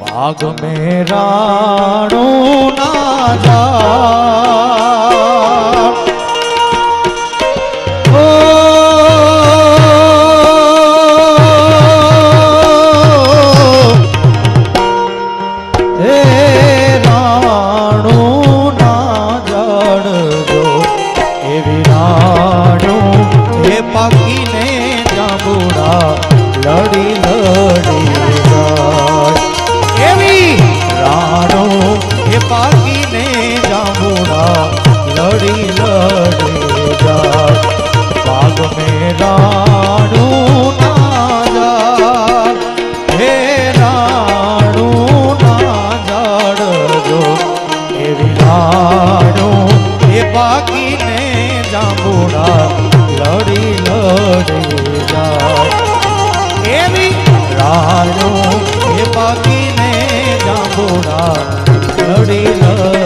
બાગ મેરાણો ના જા ઓ હે રાણો ના જડજો એવી રાણો હે પાકીને જાંબુડા લડી લડી પૂણા લડી લડી જાય. એવી રાયો એ પાકીને જાંબુડા લડી લડી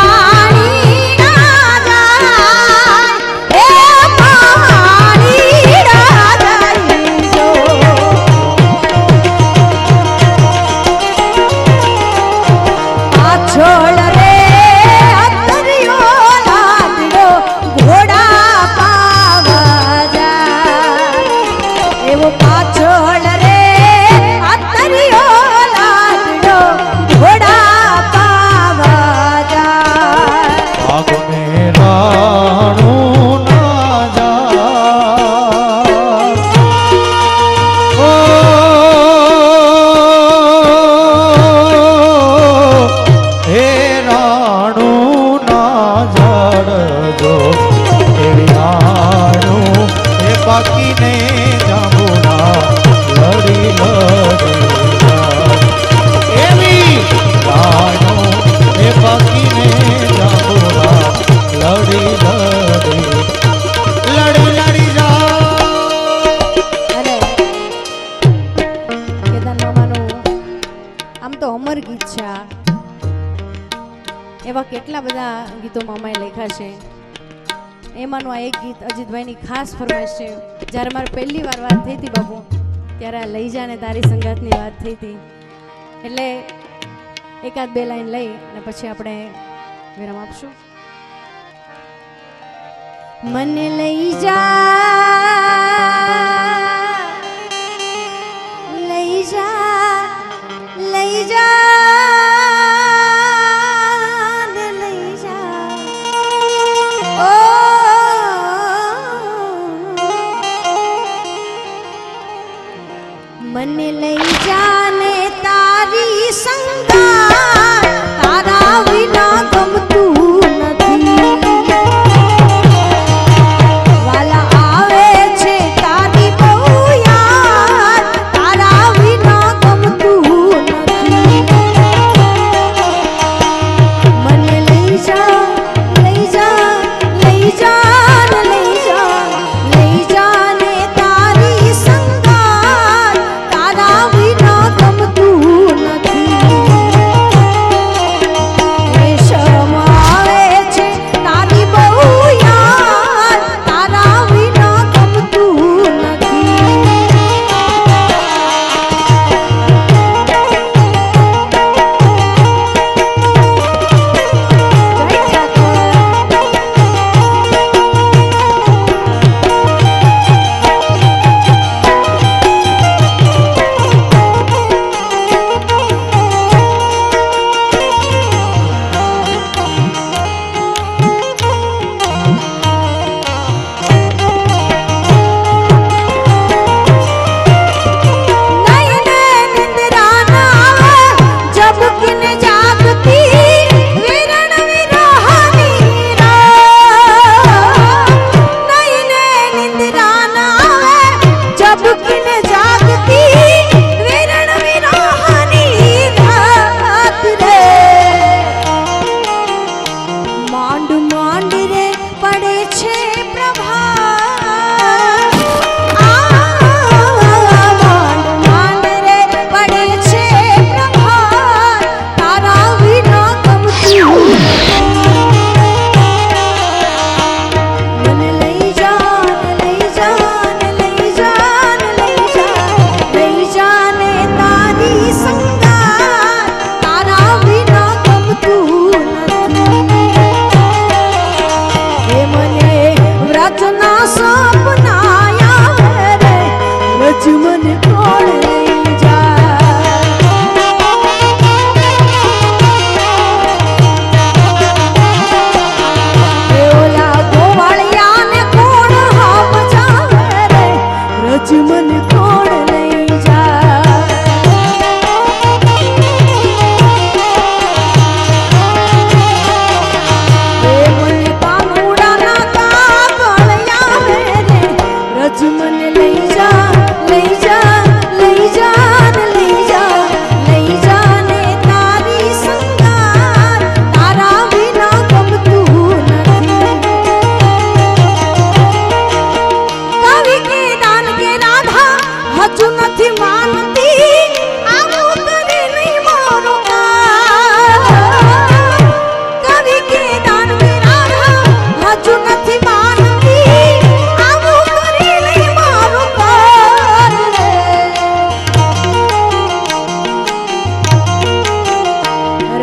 না એમાંનું આ એક ગીત અજીતભાઈની ખાસ ફરમાઈશ છે. જ્યારે મારે પહેલી વાર વાત થઈ હતી બાપુ, ત્યારે આ લઈ જાને તારી સંગાતની વાત થઈ હતી. એટલે એકાદ બે લાઈન લઈ અને પછી આપણે વિરામ આપશું. મને લઈ જા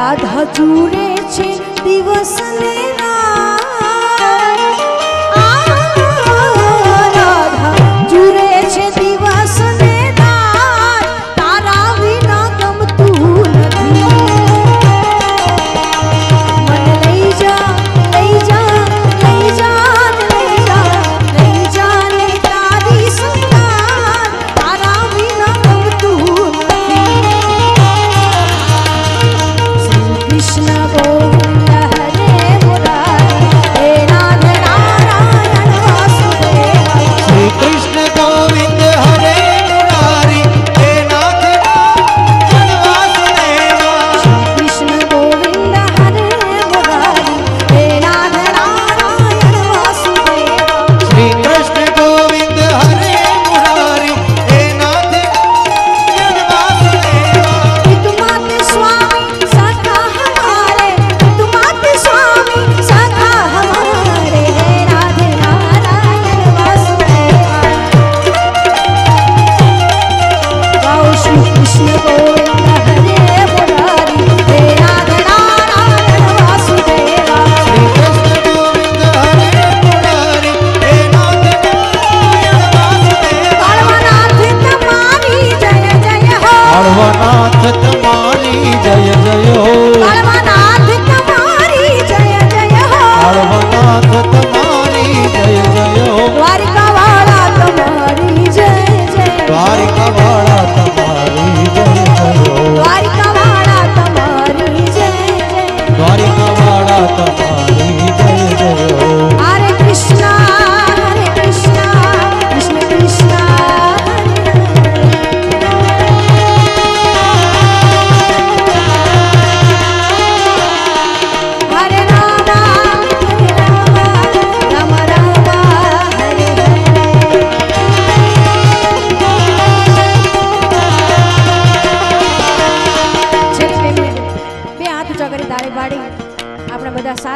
રાધા જુરે છે દિવસ ને રાત.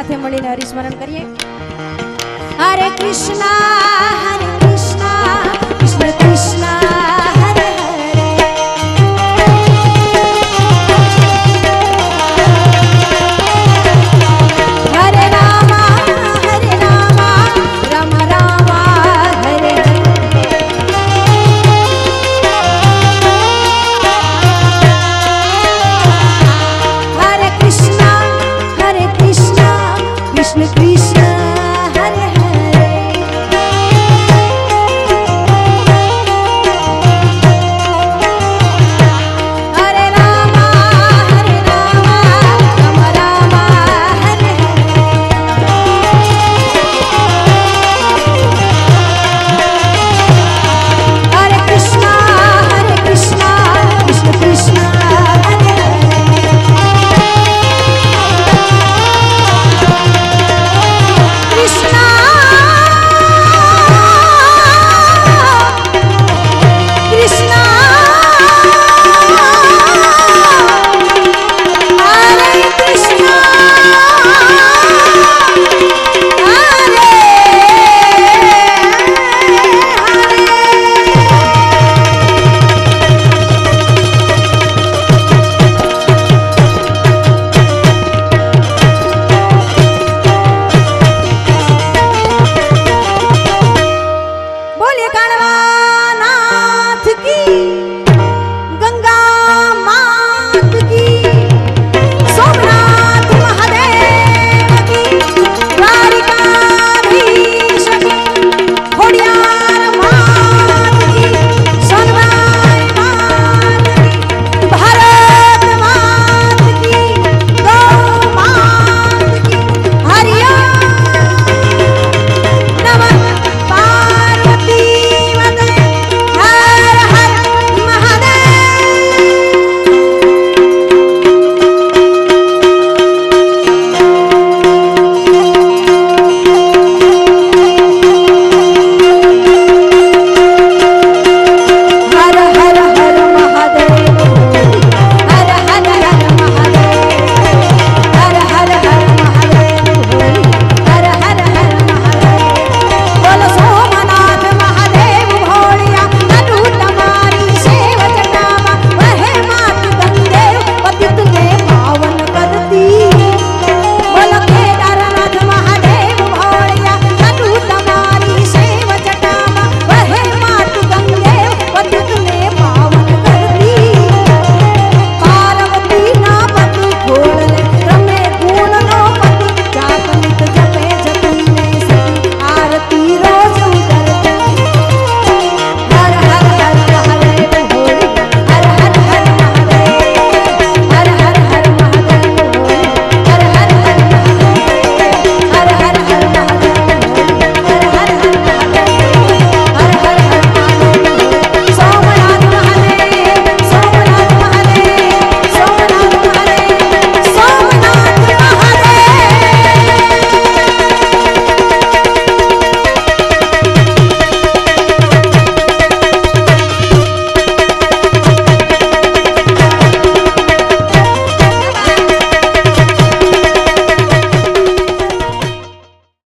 સાથે મળીને હરિસ્મરણ કરીએ. હરે કૃષ્ણા!